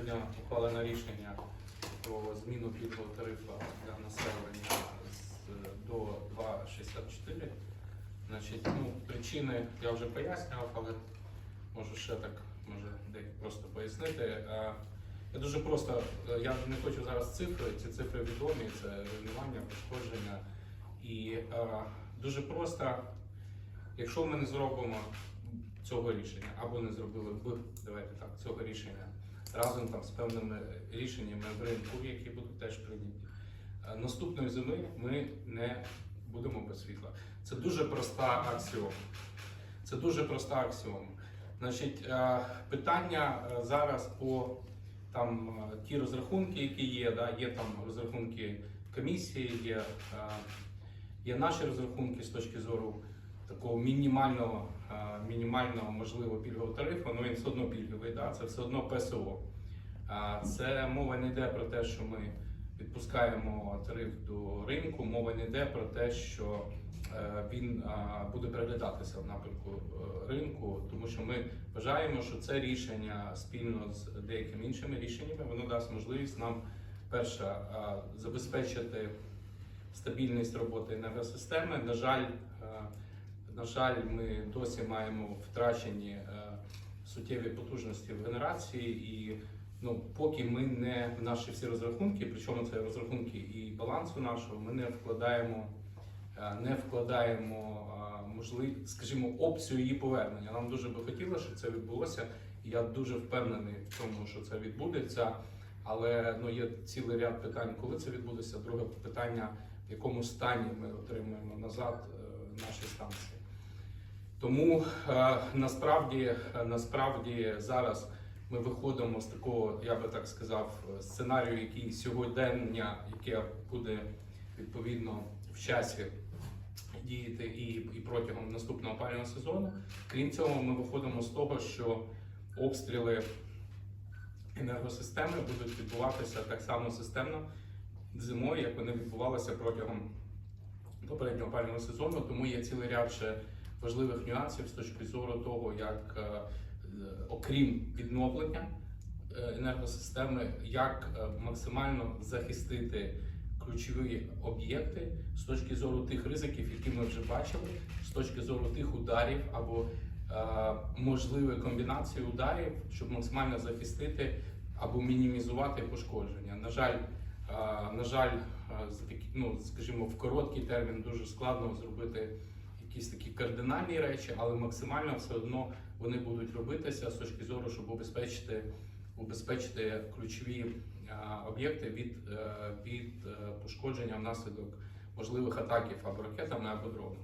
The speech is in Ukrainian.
засідання ухвалено рішення про зміну пільгового тарифу для населення до 2,64. Значить, ну, причини я вже пояснював, але можу ще так може просто пояснити. Я дуже просто, е, я не хочу зараз цифри, ці цифри відомі, це руйнування, пошкодження. І дуже просто, якщо ми не зробимо цього рішення, або не зробили б, давайте так, цього рішення разом там з певними рішеннями в ринку, які будуть теж прийняті. е, Наступної зими ми не будемо без світла. Це дуже проста аксіома. Це дуже проста аксіома. Значить, е, питання е, зараз по там ті розрахунки, які є, да, є там розрахунки комісії, є, є наші розрахунки з точки зору такого мінімального, е, мінімального можливо пільгового тарифу, але він все одно пільговий, да, це все одно ПСО. Е, Це мова не йде про те, що ми відпускаємо тариф до ринку, мова не йде про те, що е, він буде переглядатися в напрямку ринку, тому що ми вважаємо, що це рішення спільно з деякими іншими рішеннями, воно дасть можливість нам перше забезпечити стабільність роботи енергосистеми. На жаль, на жаль, ми досі маємо втрачені е, суттєві потужності в генерації, і ну, поки ми не в наші всі розрахунки, причому це розрахунки і балансу нашого, ми не вкладаємо, е, не вкладаємо можливо, скажімо, опцію її повернення. Нам дуже би хотілося, щоб це відбулося. Я дуже впевнений в тому, що це відбудеться. Але ну є цілий ряд питань, коли це відбудеться. Друге питання, в якому стані ми отримаємо назад е, наші станції. Тому е, насправді, е, насправді зараз ми виходимо з такого, я би так сказав, сценарію, який сьогодення, яке буде відповідно в часі діяти і, і протягом наступного опалювального сезону. Крім цього, ми виходимо з того, що обстріли енергосистеми будуть відбуватися так само системно зимою, як вони відбувалися протягом попереднього опалювального сезону. Тому є цілий ряд ще важливих нюансів з точки зору того, як е, е, окрім відновлення е, енергосистеми, як максимально захистити ключові об'єкти з точки зору тих ризиків, які ми вже бачили, з точки зору тих ударів або можливої комбінації ударів, щоб максимально захистити або мінімізувати пошкодження. На жаль, на жаль, ну, скажімо, в короткий термін дуже складно зробити якісь такі кардинальні речі, але максимально все одно вони будуть робитися з точки зору, щоб убезпечити, убезпечити ключові е, об'єкти від, е, від е, пошкодження внаслідок можливих атаків або ракетами, або дронами.